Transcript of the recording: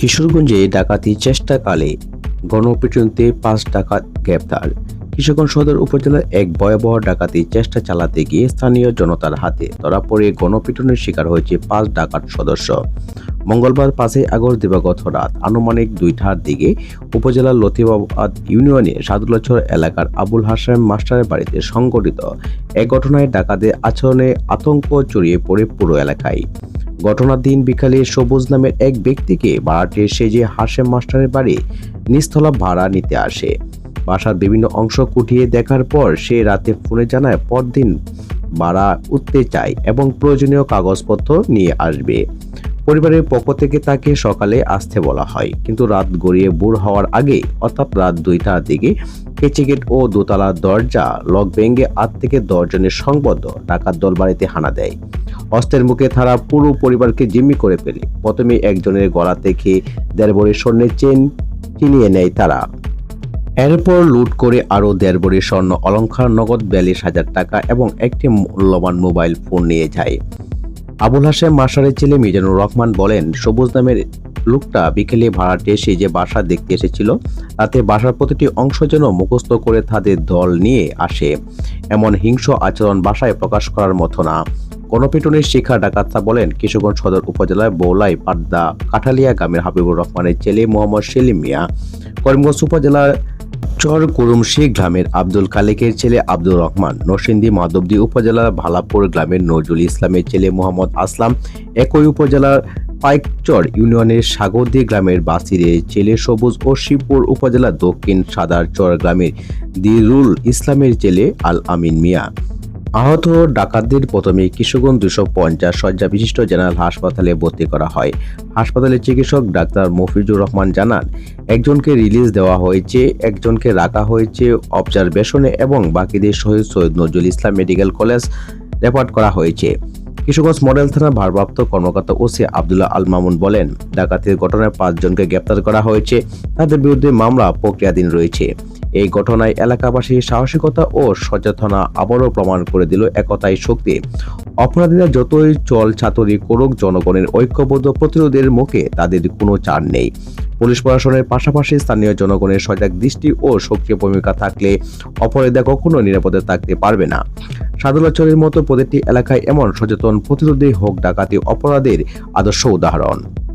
কিশোরগঞ্জে ডাকাতি চেষ্টাকালে গণপিটুনিতে পাঁচ ডাকাত গ্রেপ্তার। কিশোরগঞ্জ সদর উপজেলার এক ভয়াবহ ডাকাতি চেষ্টা চালাতে গিয়ে স্থানীয় জনতার হাতে ধরা পড়ে গণপিটুনির শিকার হয়েছে পাঁচ ডাকাত সদস্য। মঙ্গলবার পাঁচই আগস্ট দিবাগত রাত আনুমানিক দুইটার দিকে উপজেলার লতিবাবাদ ইউনিয়নে সাদুলাচর এলাকার আবুল হাসান মাস্টারের বাড়িতে সংগঠিত এক ঘটনায় ডাকাতের আচরণে আতঙ্ক ছড়িয়ে পড়ে পুরো এলাকায়। ঘটনার দিন বিকালে সবুজ নামের এক ব্যক্তিকে ভাড়াটে সেজে হাসেম মাস্টারের বাড়ি নিস্থলা ভাড়া নিতে আসে। বাসার বিভিন্ন অংশ কুটিয়ে দেখার পর সে রাতে ফোনে জানায় পরদিন ভাড়া উঠতে চায় এবং প্রয়োজনীয় কাগজপত্র নিয়ে আসবে। পরিবারের পক্ষ থেকে তাকে সকালে আসতে বলা হয়। কিন্তু রাত গড়িয়ে বুড় হওয়ার আগে, অর্থাৎ রাত দুইটার দিকে, কেচিগেট ও দোতলার দরজা, লক ভেঙে আট থেকে দশজনের সংবদ্ধ ডাকাত দল বাড়িতে হানা দেয়। অস্ত্রের মুখে তারা পুরো পরিবারকে জিম্মি করে ফেলে। প্রথমে একজনের গলা থেকে দেড় ভরি স্বর্ণের চেন কিনিয়ে নেয় তারা। এরপর লুট করে আরও দেড় ভরি স্বর্ণ অলঙ্কার নগদ বিয়াল্লিশ হাজার টাকা এবং একটি মূল্যবান মোবাইল ফোন নিয়ে যায়। আবুল হাসেম মাসারের ছেলে মিজানুর রহমান বলেন, সবুজ নামের লোকটা বিকেলে ভাড়াটে এসে যে বাসা দেখতে এসেছিল তাতে বাসার প্রতিটি অংশ যেন মুখস্থ করে তাদের দল নিয়ে আসে। এমন হিংস্র আচরণ বাসায় প্রকাশ করার মতো না। গণপিটুনির শিখা ডাকাতরা বলেন, কিশোরগঞ্জ সদর উপজেলার বৌলাই পাড্ডা কাঠালিয়া গ্রামের হাবিবুর রহমানের ছেলে মোহাম্মদ সেলিম মিয়া। করিমগঞ্জ উপজেলার চর কুরুমশি গ্রামের আব্দুল কালেকের ছেলে আব্দুর রহমান নরসিংদী মাধবদী উপজেলার ভালাপুর গ্রামের নজরুল ইসলামের ছেলে মোহাম্মদ আসলাম একই উপজেলার পাইকচর ইউনিয়নের সাগরদী গ্রামের বাসিরের ছেলে সবুজ ও শিবপুর উপজেলার দক্ষিণ সাদারচর গ্রামের দিরুল ইসলামের ছেলে আল আমিন মিয়া। আহত ডাকাতদের প্রথমে কিশোরগঞ্জ দুশো পঞ্চাশ শয্যা বিশিষ্ট জেনারেল হাসপাতালে ভর্তি করা হয়। হাসপাতালের চিকিৎসক ডাক্তার মফিজুর রহমান জানান, একজনকে রিলিজ দেওয়া হয়েছে, একজনকে রাখা হয়েছে অবজারভেশনে এবং বাকিদের Shaheed Syed Nazrul Islam medical college refer করা হয়েছে। কিশোরগঞ্জ মডেল থানার ভারপ্রাপ্ত কর্মকর্তা ওসি আবদুল্লাহ আল মামুন বলেন, ডাকাতির ঘটনায় পাঁচজনকে গ্রেপ্তার করা হয়েছে। তাদের বিরুদ্ধে মামলা প্রক্রিয়াধীন রয়েছে। এই ঘটনায় এলাকাবাসীর সাহসিকতা ও সচেতনা আবারও প্রমাণ করে দিল একতাই শক্তি। অপরাধীরা যতই চল ছাতরি করুক, জনগণের ঐক্যবদ্ধ প্রতিরোধের মুখে তাদের কোনো চার নেই। পুলিশ প্রশাসনের পাশাপাশি স্থানীয় জনগণের সজাগ দৃষ্টি ও সক্রিয় ভূমিকা থাকলে অপরাধীরা কখনো নিরাপদে থাকতে পারবে না। সাদুলাচরের মতো প্রতিটি এলাকায় এমন সচেতন প্রতিরোধী হোক ডাকাতি অপরাধের আদর্শ উদাহরণ।